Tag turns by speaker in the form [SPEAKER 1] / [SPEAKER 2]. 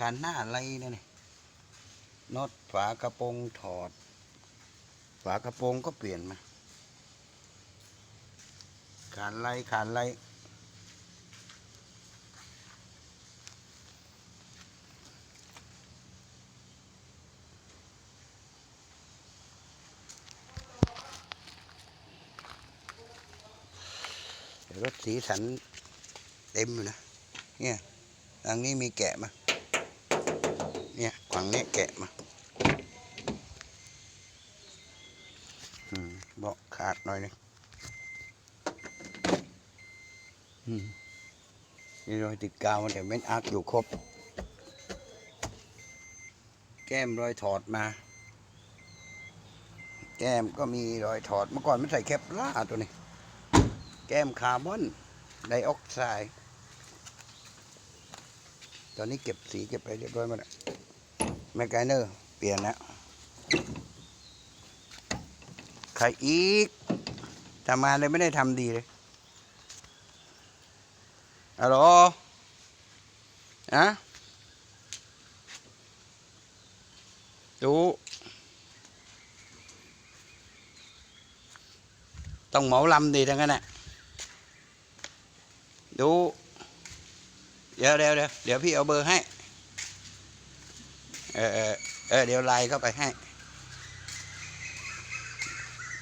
[SPEAKER 1] การหน้าอะไรเนี่ยนี่น็อตฝากระโปรงถอด ฝากระโปรงก็เปลี่ยนมาขานไล่ขานไล่รถสีสันเต็มอยู่นะ เนี่ยทางนี้มีแกะมา เนี่ยฝั่งเนี้แกะมาอืมเบาขาดหน่อยหนึงอืมนี่รอยติดกาวมันแต่เม็ดอาร์คอยู่ครบ แก้มรอยถอดมา แก้มก็มีรอยถอดเมื่อก่อนมันใส่แคปล่าตัวนี้ แก้มคาร์บอนไดออกไซด์ตอนนี้เก็บสีเก็บไปเรียบร้อยหมดแล้ว แมกไกเนอร์เปลี่ยนแล้วใครอีกทำงานเลยไม่ได้ทำดีเลยฮัลโหลอะดูต้องเหมาลำดีทั้งนั้นน่ะดู เดี๋ยวเดี๋ยวเดี๋ยวเดี๋ยวพี่เอาเบอร์ให้ เออเออเดี๋ยวไลน์เข้าไปให้